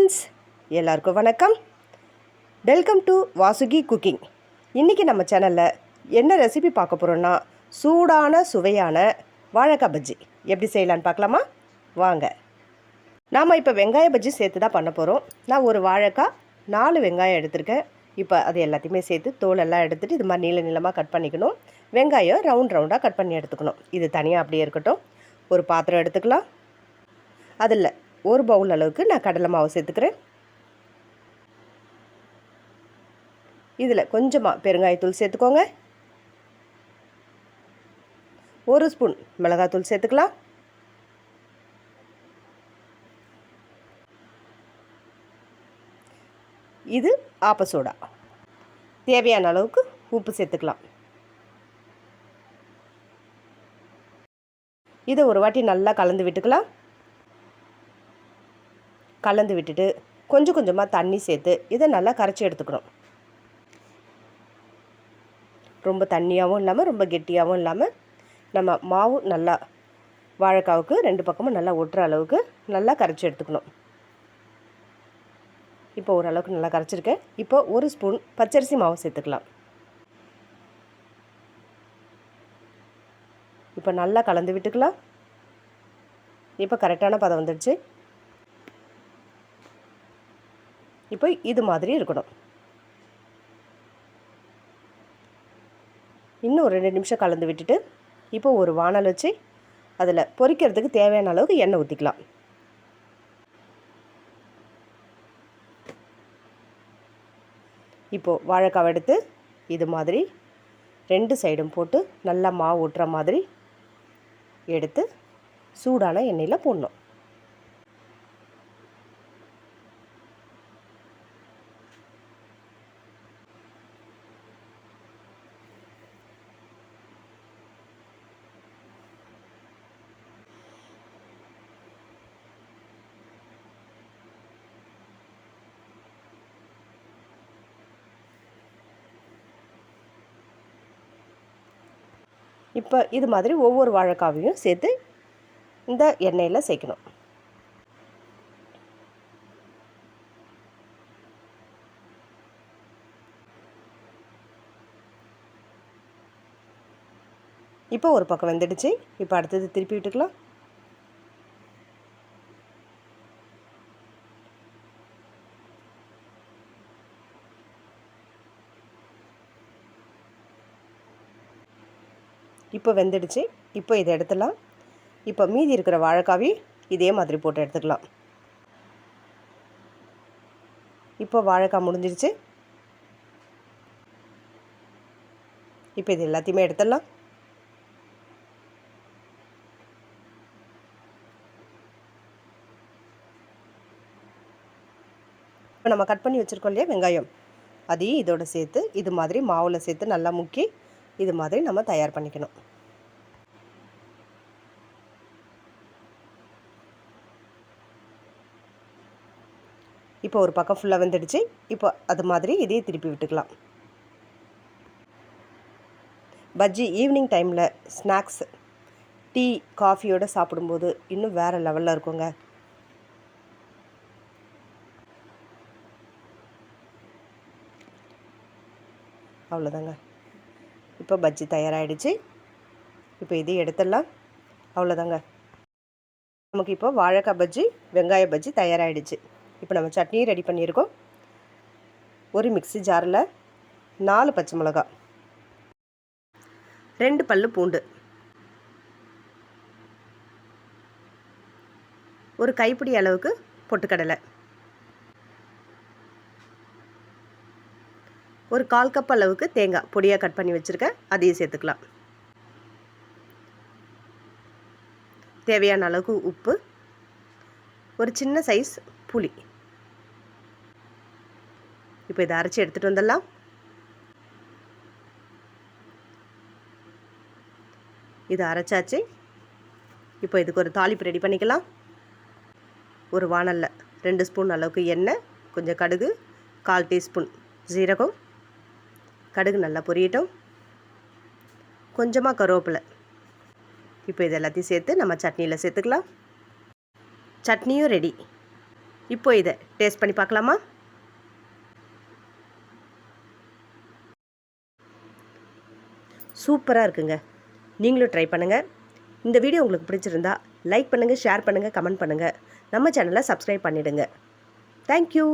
Friends எல்லாருக்கும் வணக்கம். Welcome to Vasuki cooking இன்றைக்கி நம்ம சேனலில் என்ன ரெசிபி பார்க்க போகிறோன்னா சூடான சுவையான வாழைக்காய் பஜ்ஜி. எப்படி செய்யலான்னு பார்க்கலாமா? வாங்க. நாம் இப்போ வெங்காய பஜ்ஜி சேர்த்து தான் பண்ண போகிறோம் நான் ஒரு வாழைக்காய் நாலு வெங்காயம் எடுத்திருக்கேன். இப்போ அது எல்லாத்தையுமே சேர்த்து தோலெல்லாம் எடுத்துகிட்டு இது மாதிரி நீள நீளமாக கட் பண்ணிக்கணும். வெங்காயம் ரவுண்ட் ரவுண்டாக கட் பண்ணி எடுத்துக்கணும். இது தனியாக அப்படியே இருக்கட்டும். ஒரு பாத்திரம் எடுத்துக்கலாம். அதில் ஒரு பவுல் அளவுக்கு நான் கடலை மாவு சேர்த்துக்கிறேன். இதில் கொஞ்சமாக பெருங்காயத்தூள் சேர்த்துக்கோங்க. ஒரு ஸ்பூன் மிளகாத்தூள் சேர்த்துக்கலாம். இது ஆப்பசோடா தேவையான அளவுக்கு உப்பு சேர்த்துக்கலாம். இதை ஒரு வாட்டி நல்லா கலந்து விட்டுக்கலாம். கலந்து விட்டுட்டு கொஞ்சம் கொஞ்சமாக தண்ணி சேர்த்து இதை நல்லா கரைச்சி எடுத்துக்கணும். ரொம்ப தண்ணியாகவும் இல்லாமல் ரொம்ப கெட்டியாகவும் இல்லாமல் நம்ம மாவு நல்லா வாழைக்காவுக்கு ரெண்டு பக்கமும் நல்லா ஒட்டுற அளவுக்கு நல்லா கரைச்சி எடுத்துக்கணும். இப்போ ஓரளவுக்கு நல்லா கரைச்சிருக்கேன். இப்போ ஒரு ஸ்பூன் பச்சரிசி மாவு சேர்த்துக்கலாம். இப்போ நல்லா கலந்து விட்டுக்கலாம். இப்போ கரெக்டான பதம் வந்துடுச்சு. இப்போ இது மாதிரி இருக்கணும். இன்னும் ஒரு ரெண்டு நிமிஷம் கலந்து விட்டுட்டு இப்போ ஒரு வானல் வச்சு அதில் பொரிக்கிறதுக்கு தேவையான அளவுக்கு எண்ணெய் ஊற்றிக்கலாம் இப்போது வாழைக்காவை எடுத்து இது மாதிரி ரெண்டு சைடும் போட்டு நல்லா மாவு ஊட்டுற மாதிரி எடுத்து சூடான எண்ணெயில் போடணும். இப்போ இது மாதிரி ஒவ்வொரு வாழைக்காவையும் சேர்த்து இந்த எண்ணெயில் சேர்க்கணும். இப்போ ஒரு பக்கம் வெந்துடுச்சு. இப்போ அடுத்தது திருப்பி விட்டுக்கலாம். இப்போ வெந்துடுச்சு. இப்போ இதை எடுத்துடலாம். இப்போ மீதி இருக்கிற வாழைக்காவி இதே மாதிரி போட்டு எடுத்துக்கலாம் இப்போ வாழைக்காய் முடிஞ்சிருச்சு. இப்போ இது எல்லாத்தையுமே எடுத்துடலாம். இப்போ நம்ம கட் பண்ணி வச்சுருக்கோம் இல்லையா வெங்காயம். அதையும் இதோட சேர்த்து இது மாதிரி மாவில் சேர்த்து நல்லா முக்கி இது மாதிரி நம்ம தயார் பண்ணிக்கணும். இப்போ ஒரு பக்கம் ஃபுல்லாக வெந்துடுச்சு. இப்போ அது மாதிரி இதையே திருப்பி விட்டுக்கலாம். பஜ்ஜி ஈவினிங் டைமில் ஸ்நாக்ஸ் டீ காஃபியோடு சாப்பிடும்போது இன்னும் வேறு லெவலில் இருக்குங்க. அவ்வளோதாங்க இப்போ பஜ்ஜி தயாராகிடுச்சு இப்போ இதை எடுத்துடலாம். அவ்வளோதாங்க. நமக்கு இப்போ வாழைக்காய் பஜ்ஜி வெங்காய பஜ்ஜி தயாராகிடுச்சு இப்போ நம்ம சட்னியும் ரெடி பண்ணியிருக்கோம். ஒரு மிக்சி ஜாரில் நாலு பச்சை மிளகா ரெண்டு பல் பூண்டு ஒரு கைப்பிடி அளவுக்கு பொட்டுக்கடலை ஒரு கால் கப் அளவுக்கு தேங்காய் பொடியாக கட் பண்ணி வச்சுருக்கேன். அதையும் சேர்த்துக்கலாம். தேவையான அளவுக்கு உப்பு. ஒரு சின்ன சைஸ் புளி. இப்போ இதை அரைச்சி எடுத்துகிட்டு வந்துடலாம். இதை அரைச்சாச்சு. இப்போ இதுக்கு ஒரு தாளிப்பு ரெடி பண்ணிக்கலாம். ஒரு வானலில் ரெண்டு ஸ்பூன் அளவுக்கு எண்ணெய் கொஞ்சம் கடுகு கால் டீஸ்பூன் ஜீரகம் கடுகு நல்லா பொரியட்டும். கொஞ்சமாக கருவேப்பிலை. இப்போ இது எல்லாத்தையும் சேர்த்து நம்ம சட்னியில் சேர்த்துக்கலாம். சட்னியும் ரெடி இப்போ இதை டேஸ்ட் பண்ணி பார்க்கலாமா? சூப்பராக இருக்குங்க. நீங்களும் ட்ரை பண்ணுங்கள் இந்த வீடியோ உங்களுக்கு பிடிச்சிருந்தா லைக் பண்ணுங்கள் ஷேர் பண்ணுங்கள் கமெண்ட் பண்ணுங்கள் நம்ம சேனலை சப்ஸ்கிரைப் பண்ணிவிடுங்க தேங்க்யூ